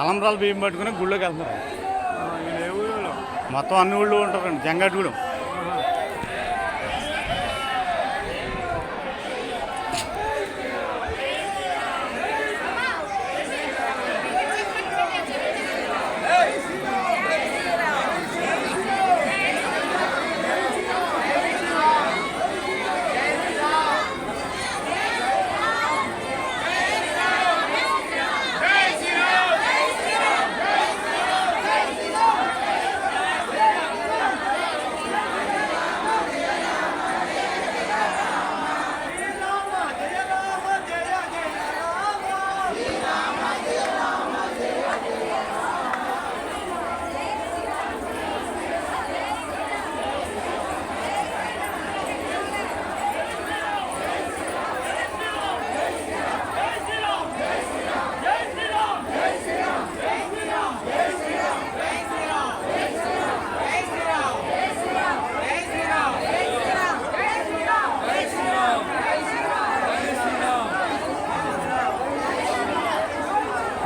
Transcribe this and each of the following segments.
తలంబ్రాలు బియ్యం పట్టుకుని గుళ్ళోకి వెళ్తున్నారు. మొత్తం అన్ని ఊళ్ళో ఉంటారండి జంగట్గూడెం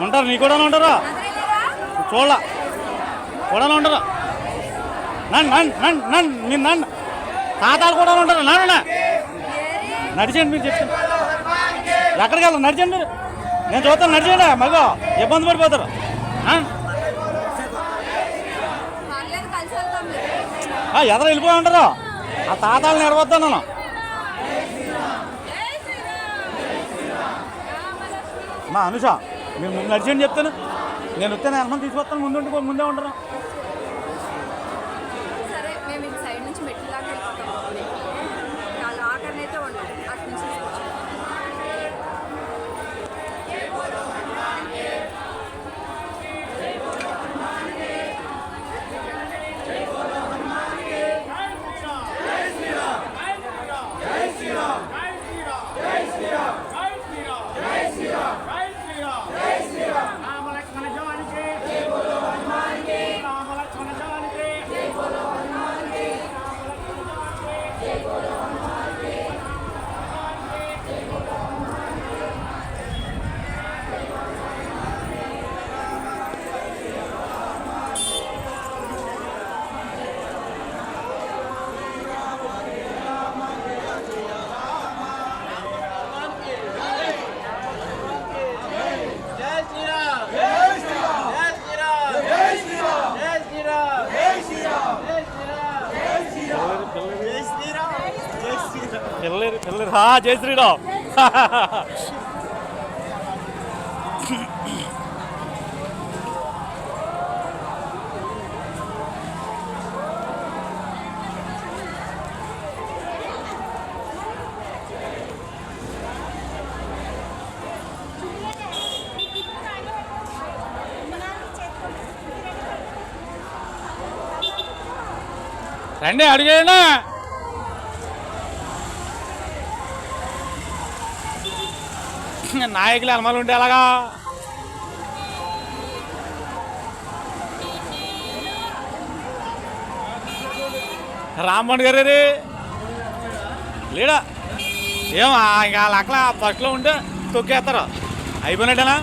ఉంటారు? నీ కూడా ఉంటారా? చూడ కూడా ఉంటారా? నన్ను నన్ను నన్ను నన్ను మీరు నన్ను తాతాలు కూడా ఉంటారా? నన్ను నడిచండి మీరు చెప్తాను ఎక్కడికి వెళ్తారు నడిచండి మీరు. నేను చూస్తాను నడిచండి మగ ఇబ్బంది పడిపోతారు. ఎదర వెళ్ళిపోయి ఉంటారు? ఆ తాతాలు నడవద్దాను నేను మా అనుష. మేము ముందు నడిచండి చెప్తాను. నేను వస్తే నేను తీసుకొస్తాను. ముందు ముందే ఉంటాను. పిల్లలేరు పిల్లలేరు హా జై శ్రీరామ్. రండి అడిగేనా నాయకులు అనమాలు ఉంటే ఎలాగా? రామ్మోహన్ గారు లేడా? ఏం ఇంకా అక్కడ ఫస్ట్లో ఉంటే తొక్కేస్తారు. అయిపోయినట్టేనా?